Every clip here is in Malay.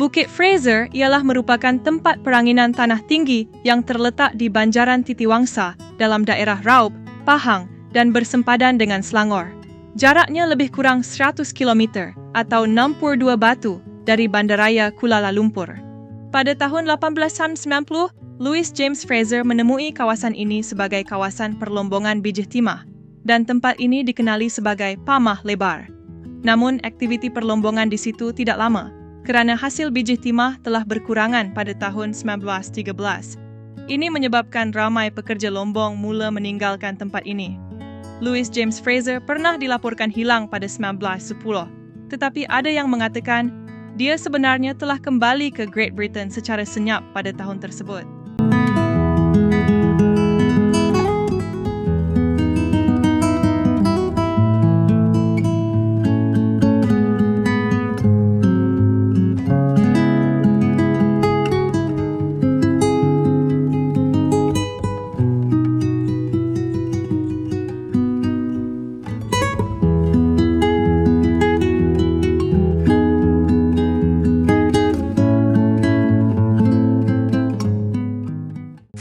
Bukit Fraser ialah merupakan tempat peranginan tanah tinggi yang terletak di Banjaran Titiwangsa dalam daerah Raub, Pahang dan bersempadan dengan Selangor. Jaraknya lebih kurang 100 km atau 62 batu dari Bandaraya Kuala Lumpur. Pada tahun 1890, Louis James Fraser menemui kawasan ini sebagai kawasan perlombongan biji timah dan tempat ini dikenali sebagai Pamah Lebar. Namun aktiviti perlombongan di situ tidak lama kerana hasil biji timah telah berkurangan pada tahun 1913. Ini menyebabkan ramai pekerja lombong mula meninggalkan tempat ini. Louis James Fraser pernah dilaporkan hilang pada 1910, tetapi ada yang mengatakan dia sebenarnya telah kembali ke Great Britain secara senyap pada tahun tersebut.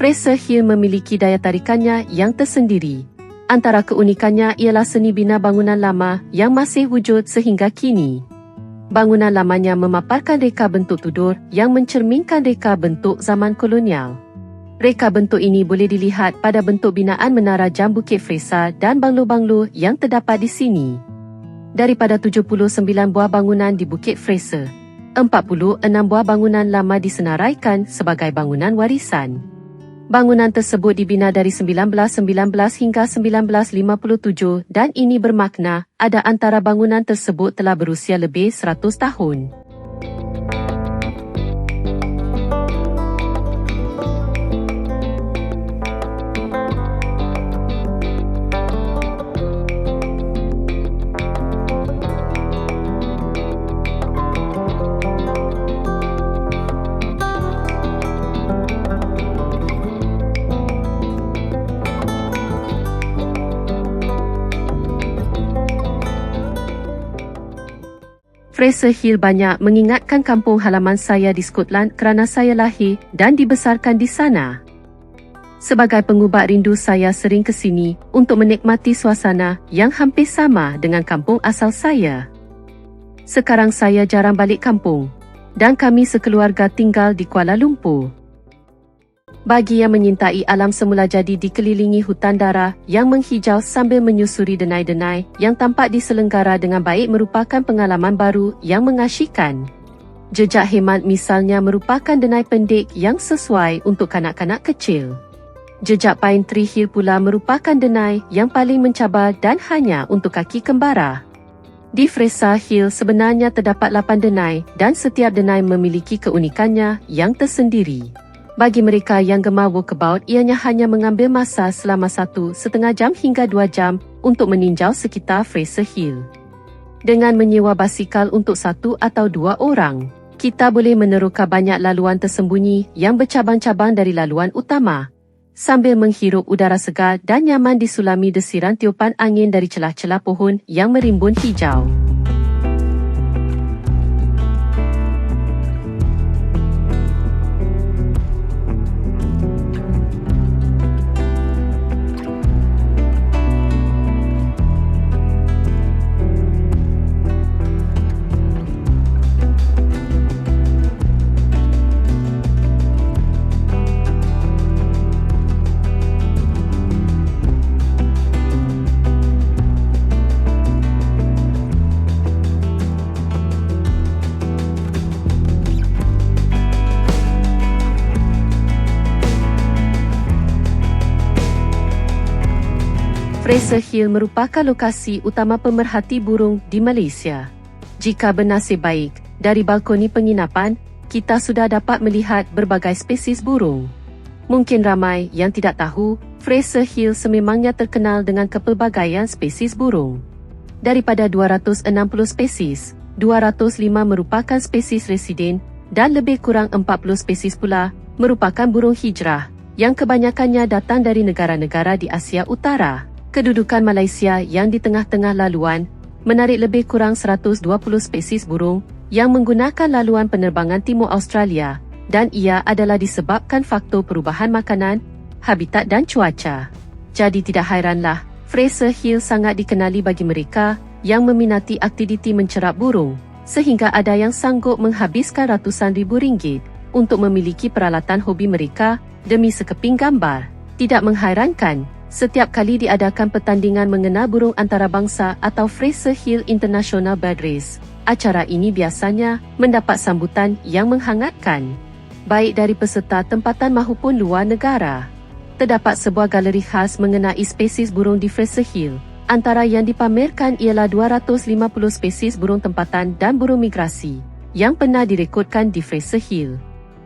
Fraser Hill memiliki daya tarikannya yang tersendiri. Antara keunikannya ialah seni bina bangunan lama yang masih wujud sehingga kini. Bangunan lamanya memaparkan reka bentuk tudur yang mencerminkan reka bentuk zaman kolonial. Reka bentuk ini boleh dilihat pada bentuk binaan menara jam Bukit Fraser dan banglo-banglo yang terdapat di sini. Daripada 79 buah bangunan di Bukit Fraser, 46 buah bangunan lama disenaraikan sebagai bangunan warisan. Bangunan tersebut dibina dari 1919 hingga 1957 dan ini bermakna ada antara bangunan tersebut telah berusia lebih 100 tahun. Fraser Hill banyak mengingatkan kampung halaman saya di Scotland kerana saya lahir dan dibesarkan di sana. Sebagai pengubat rindu saya sering ke sini untuk menikmati suasana yang hampir sama dengan kampung asal saya. Sekarang saya jarang balik kampung dan kami sekeluarga tinggal di Kuala Lumpur. Bagi yang menyintai alam semula jadi dikelilingi hutan dara yang menghijau sambil menyusuri denai-denai yang tampak diselenggara dengan baik merupakan pengalaman baru yang mengasyikan. Jejak hemat misalnya merupakan denai pendik yang sesuai untuk kanak-kanak kecil. Jejak Pine Tree Hill pula merupakan denai yang paling mencabar dan hanya untuk kaki kembara. Di Fresa Hill sebenarnya terdapat 8 denai dan setiap denai memiliki keunikannya yang tersendiri. Bagi mereka yang gemar walkabout, ianya hanya mengambil masa selama satu setengah jam hingga dua jam untuk meninjau sekitar Fraser Hill. Dengan menyewa basikal untuk satu atau dua orang, kita boleh meneroka banyak laluan tersembunyi yang bercabang-cabang dari laluan utama sambil menghirup udara segar dan nyaman disulami desiran tiupan angin dari celah-celah pohon yang merimbun hijau. Fraser Hill merupakan lokasi utama pemerhati burung di Malaysia. Jika bernasib baik, dari balkoni penginapan, kita sudah dapat melihat berbagai spesies burung. Mungkin ramai yang tidak tahu, Fraser Hill sememangnya terkenal dengan kepelbagaian spesies burung. Daripada 260 spesies, 205 merupakan spesies residen dan lebih kurang 40 spesies pula merupakan burung hijrah yang kebanyakannya datang dari negara-negara di Asia Utara. Kedudukan Malaysia yang di tengah-tengah laluan menarik lebih kurang 120 spesies burung yang menggunakan laluan penerbangan timur Australia dan ia adalah disebabkan faktor perubahan makanan, habitat dan cuaca. Jadi tidak hairanlah, Fraser Hill sangat dikenali bagi mereka yang meminati aktiviti mencerap burung sehingga ada yang sanggup menghabiskan ratusan ribu ringgit untuk memiliki peralatan hobi mereka demi sekeping gambar. Tidak menghairankan, setiap kali diadakan pertandingan mengenal burung antarabangsa atau Fraser Hill International Bird Race, acara ini biasanya mendapat sambutan yang menghangatkan, baik dari peserta tempatan mahupun luar negara terdapat sebuah galeri khas mengenai spesies burung di Fraser Hill. Antara yang dipamerkan ialah 250 spesies burung tempatan dan burung migrasi yang pernah direkodkan di Fraser Hill.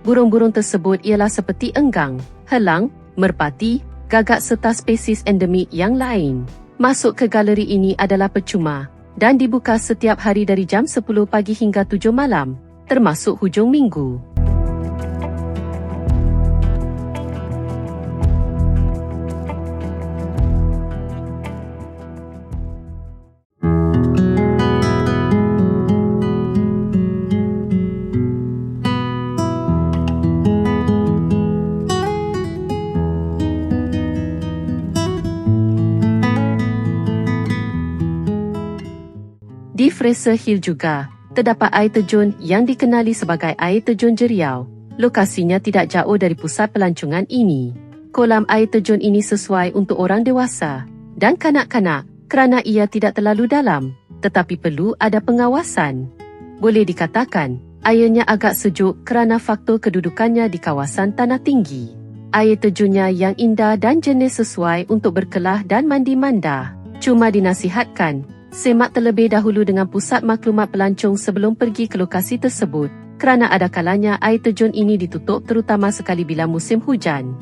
Burung-burung tersebut ialah seperti enggang, helang, merpati, gagak serta spesies endemik yang lain. Masuk ke galeri ini adalah percuma dan dibuka setiap hari dari jam 10 pagi hingga 7 malam, termasuk hujung minggu. Fraser Hill juga, terdapat air terjun yang dikenali sebagai air terjun Jeriau. Lokasinya tidak jauh dari pusat pelancongan ini. Kolam air terjun ini sesuai untuk orang dewasa dan kanak-kanak kerana ia tidak terlalu dalam tetapi perlu ada pengawasan. Boleh dikatakan, airnya agak sejuk kerana faktor kedudukannya di kawasan tanah tinggi. Air terjunnya yang indah dan jenis sesuai untuk berkelah dan mandi manda. Cuma dinasihatkan semak terlebih dahulu dengan pusat maklumat pelancong sebelum pergi ke lokasi tersebut kerana ada kalanya air terjun ini ditutup terutama sekali bila musim hujan.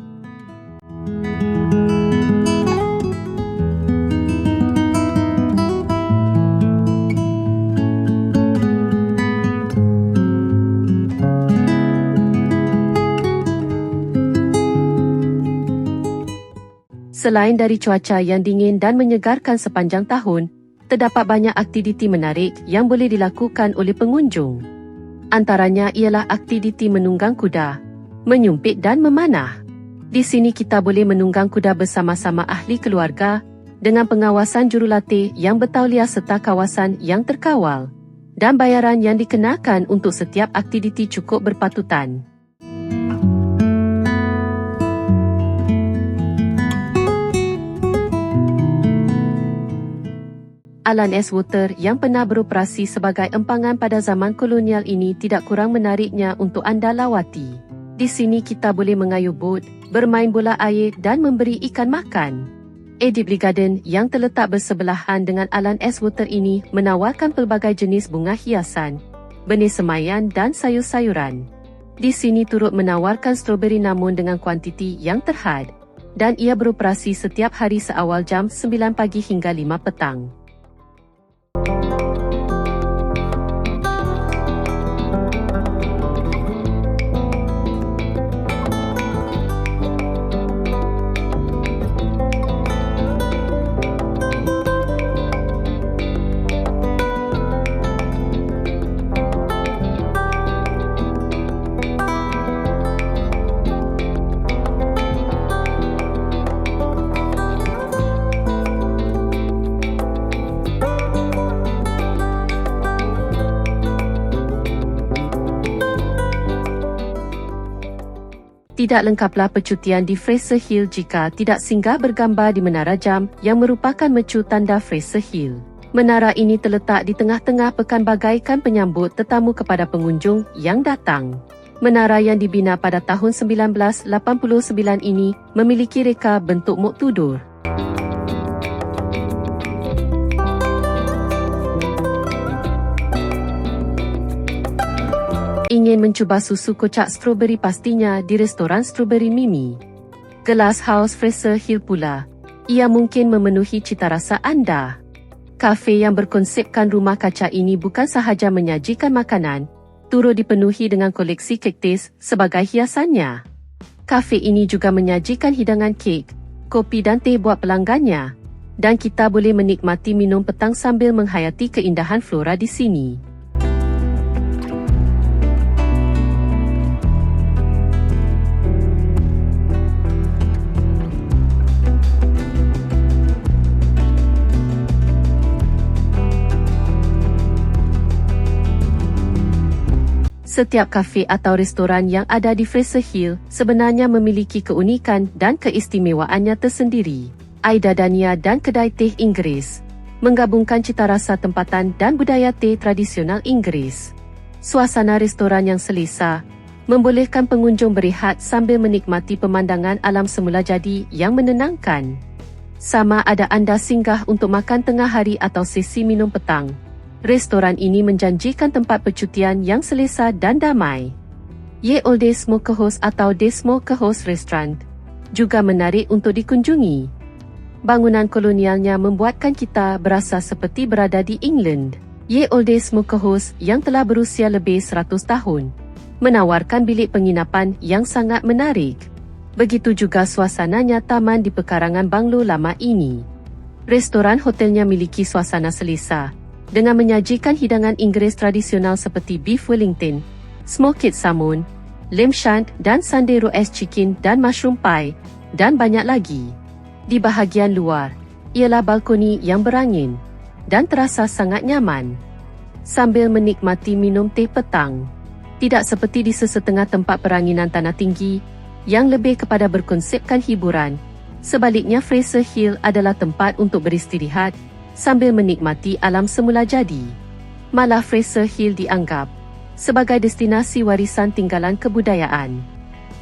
Selain dari cuaca yang dingin dan menyegarkan sepanjang tahun, terdapat banyak aktiviti menarik yang boleh dilakukan oleh pengunjung. Antaranya ialah aktiviti menunggang kuda, menyumpit dan memanah. Di sini kita boleh menunggang kuda bersama-sama ahli keluarga dengan pengawasan jurulatih yang bertauliah serta kawasan yang terkawal dan bayaran yang dikenakan untuk setiap aktiviti cukup berpatutan. Alan S. Water yang pernah beroperasi sebagai empangan pada zaman kolonial ini tidak kurang menariknya untuk anda lawati. Di sini kita boleh mengayuh bot, bermain bola air dan memberi ikan makan. Edible Garden yang terletak bersebelahan dengan Alan S. Water ini menawarkan pelbagai jenis bunga hiasan, benih semayan dan sayur-sayuran. Di sini turut menawarkan stroberi namun dengan kuantiti yang terhad dan ia beroperasi setiap hari seawal jam 9 pagi hingga 5 petang. Tidak lengkaplah percutian di Fraser Hill jika tidak singgah bergambar di Menara Jam yang merupakan mecu tanda Fraser Hill. Menara ini terletak di tengah-tengah pekan bagaikan penyambut tetamu kepada pengunjung yang datang. Menara yang dibina pada tahun 1989 ini memiliki reka bentuk muk ingin mencuba susu kocak strawberry pastinya di restoran Strawberry Mimi. Glass House Fraser Hill pula. Ia mungkin memenuhi cita rasa anda. Kafe yang berkonsepkan rumah kaca ini bukan sahaja menyajikan makanan, turut dipenuhi dengan koleksi kaktus sebagai hiasannya. Kafe ini juga menyajikan hidangan kek, kopi dan teh buat pelanggannya dan kita boleh menikmati minum petang sambil menghayati keindahan flora di sini. Setiap kafe atau restoran yang ada di Fraser Hill sebenarnya memiliki keunikan dan keistimewaannya tersendiri. Aida Dania dan Kedai Teh Inggeris menggabungkan cita rasa tempatan dan budaya teh tradisional Inggeris. Suasana restoran yang selesa membolehkan pengunjung berehat sambil menikmati pemandangan alam semula jadi yang menenangkan. Sama ada anda singgah untuk makan tengah hari atau sesi minum petang. Restoran ini menjanjikan tempat percutian yang selesa dan damai. Ye Olde Smokehouse atau The Smokehouse Restaurant juga menarik untuk dikunjungi. Bangunan kolonialnya membuatkan kita berasa seperti berada di England. Ye Olde Smokehouse yang telah berusia lebih 100 tahun menawarkan bilik penginapan yang sangat menarik. Begitu juga suasananya taman di pekarangan banglo lama ini. Restoran hotelnya miliki suasana selesa dengan menyajikan hidangan Inggeris tradisional seperti beef wellington, smoked salmon, lamb shank dan sunday roast chicken dan mushroom pie dan banyak lagi. Di bahagian luar, ialah balkoni yang berangin dan terasa sangat nyaman. Sambil menikmati minum teh petang. Tidak seperti di sesetengah tempat peranginan tanah tinggi yang lebih kepada berkonsepkan hiburan. Sebaliknya Fraser Hill adalah tempat untuk beristirahat sambil menikmati alam semula jadi. Malah Fraser Hill dianggap sebagai destinasi warisan tinggalan kebudayaan.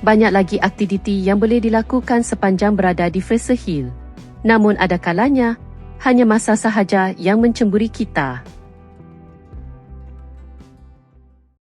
Banyak lagi aktiviti yang boleh dilakukan sepanjang berada di Fraser Hill. Namun ada kalanya, hanya masa sahaja yang mencemburi kita.